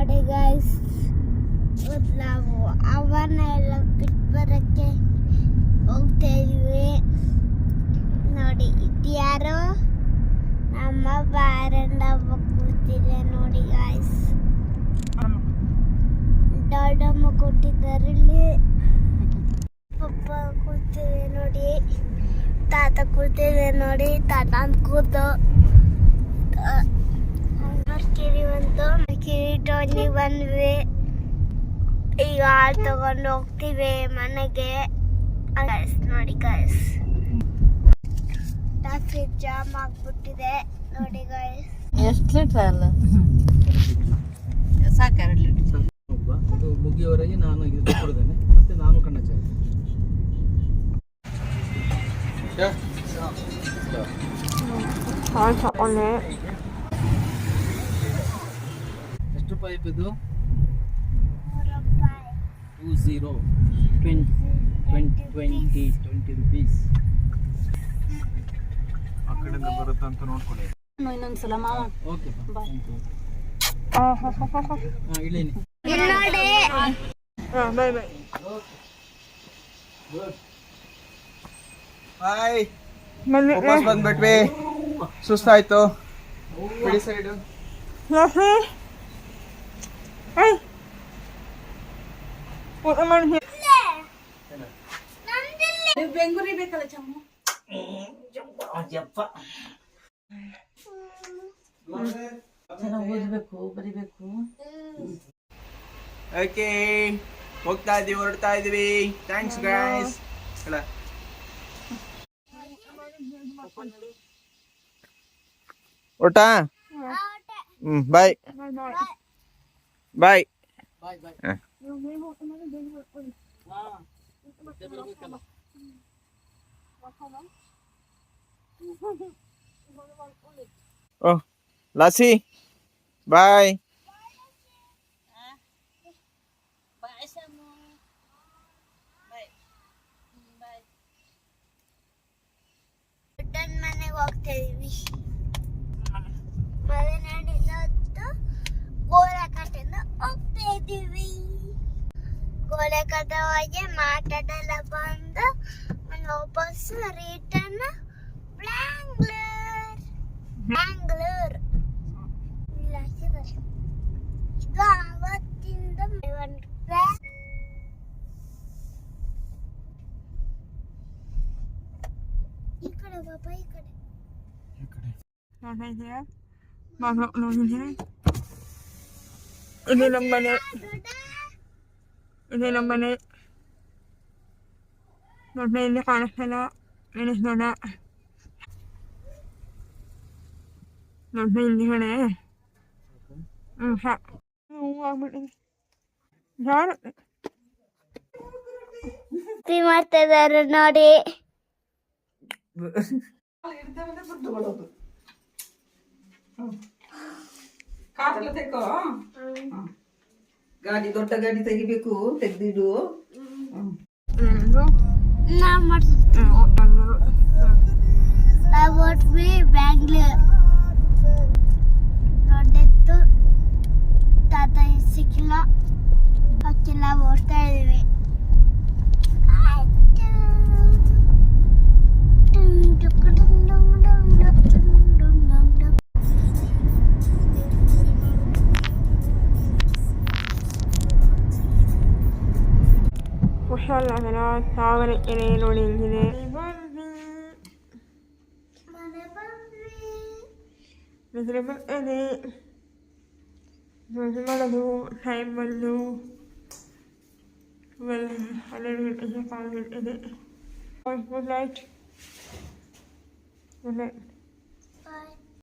ನೋಡಿ ಗೈಸ್ ನಾವು ಅವನ್ನ ಎಲ್ಲ ಬಿಟ್ಟು ಬರೋಕ್ಕೆ ಹೋಗ್ತಾ ಇದೀವಿ. ನೋಡಿ ಇದ್ಯಾರೋ ನಮ್ಮ ಬಾರಂಡ ಕೂತಿದೆ ನೋಡಿ ಗಾಯ್ಸ್ ದೊಡ್ಡಮ್ಮ ಕೊಟ್ಟಿದ್ದಾರೆ ಇಲ್ಲಿ. ಪಪ್ಪ ಕೂತಿದೆ ನೋಡಿ. ತಾತ ಕೂತಿದೆ ನೋಡಿ. ತಾತ ಅಂತ ಕೂತು ಕಿರಿ ಬಂತು ಅಲ್ಲಿ ಬಂದ್ವಿ. ಈಗ ಹಾಲು ತಗೊಂಡು ಹೋಗ್ತೀವಿ ಮನೆಗೆ. ಗೈಸ್ ನೋಡಿ ಗೈಸ್ ಟ್ರಾಫಿಕ್ ಜಾಮ್ ಆಗ್ಬಿಟ್ಟಿದೆ. ನೋಡಿ ಗೈಸ್ ಎಷ್ಟು ಲೀಟ್ರ್ ಅಲ್ಲ? ಸಾಕು ಎರಡು ಲೀಟ್ರ್ ಒಬ್ಬ. ಮುಗಿಯವರೆಗೆ ನಾನು ಇದು ಮತ್ತೆ ನಾನು ಕಣ್ಣ ಚಾಯ್ ಹಾಲು ತಗೊಂಡೆ. ಎಷ್ಟು ಪೈಪ್ ಇದು ರೂಪಾಯಿ two zero twenty twenty twenty twenty rupees. ಆ ಕಡೆಯಿಂದ ಬರುತ್ತಾ ಅಂತ ನೋಡ್ಕೊಳ್ಳಿ. ಇನ್ನೊಂದ್ಸಲ ಮಾವ. ಓಕೆ. ಹಾಂ ಇಳೀನಿ ಬಾಯ್ ಬಾಯ್. ಹಾಯ್ ವಾಪಸ್ ಬಂದ್ಬಿಟ್ವಿ. ಸುಸ್ತಾಯ್ತು. ಬಿಡಿ ಸೈಡು. ಊಟ ಮಾಡಿ ಬೆಂಗೂರಿ ಬೇಕಲ್ಲ ಚಮ್ಮ? ಚೆನ್ನಾಗಿ ಓದಬೇಕು ಬರಿಬೇಕು. ಓಕೆ ಹೋಗ್ತಾ ಇದೀವಿ ಹೊರಡ್ತಾ ಇದೀವಿ ಥ್ಯಾಂಕ್ಸ್ ಗೈಸ್ ಅಲ್ಲ. ಊಟ ಹ್ಮ್. ಬಾಯ್ ಬಾಯ್ ಬಾಯ್ ಬಾಯ್ ಓಹ್ ಲಾಸಿ ಬಾಯ್ ರಿಟರ್ನ್ ಮನೆಗೆ ಹೋಗ್ತಾ ಇದೀವಿ ಮಲೆನಾಡಿನ ಹೊತ್ತು ಗೋಳಕಟ್ಟಿಂದ ಹೋಗ್ತಾ ಇದೀವಿ ಗೋಳಕಟ್ಟ ಹೋಗಿ ಮಾತಾಡೆಲ್ಲ ಬಂದು ಒಂದು ವಾಪಸ್ ರಿಟರ್ನ್ ಬ್ಯಾಂಗ್ಳೂರ್ ಬ್ಯಾಂಗ್ಳೂರ್ ಇಲ್ಲ ಹಾಕಿದ್ದಾರೆ. ಇದು ಅವತ್ತಿಂದ ಒಂದು ಬ್ಯಾಂಗ್ ಈ ಕಡೆ ಬಾಬಾ ಈ ಕಡೆ ನೋಡಿದ್ಯಾ ಮಗ ನೋಡಿದ್ಯಾ ಇದು ನಮ್ಮ ಮನೆ ಇದು ನಮ್ಮ ಮನೆ ದೊಡ್ಡ ಇಲ್ಲಿ ಕಾಣಿಸ್ತಲ್ಲ ಎಣಿಸ್ ದೊಡ್ಡ ದೊಡ್ಡ ಇಲ್ಲಿ ಕಡೆ ಹ್ಞೂ ಹ್ಞೂ ಆಗ್ಬಿಟ್ಟಿದೆ ಯಾರು ಮಾಡ್ತಾ ಇದ್ದಾರೆ ನೋಡಿ ಕಾಟೆಲ್ಲ ತೆಕ್ಕೋ ಗಾಡಿ ದೊಡ್ಡ ಗಾಡಿ ತೆಗಿಬೇಕು ತೆಗ್ದಿಡು. ಬ್ಯಾಂಗ್ಳೂರ್ ತಾತ ಸಿಕ್ಕಿಲ್ಲ ಹಕ್ಕಿಲ್ಲ ಓಡ್ತಾ ಇದೀವಿ மஷால் நகரா தாவர இலையில் ஒளிங்குது నిద్రపోతుంది నిజమడదు టైం వద్దు వాళ్ళు హండ్రెడ్ గంటలకి కాల్ పెట్టేది గుడ్ నైట్ గుడ్ నైట్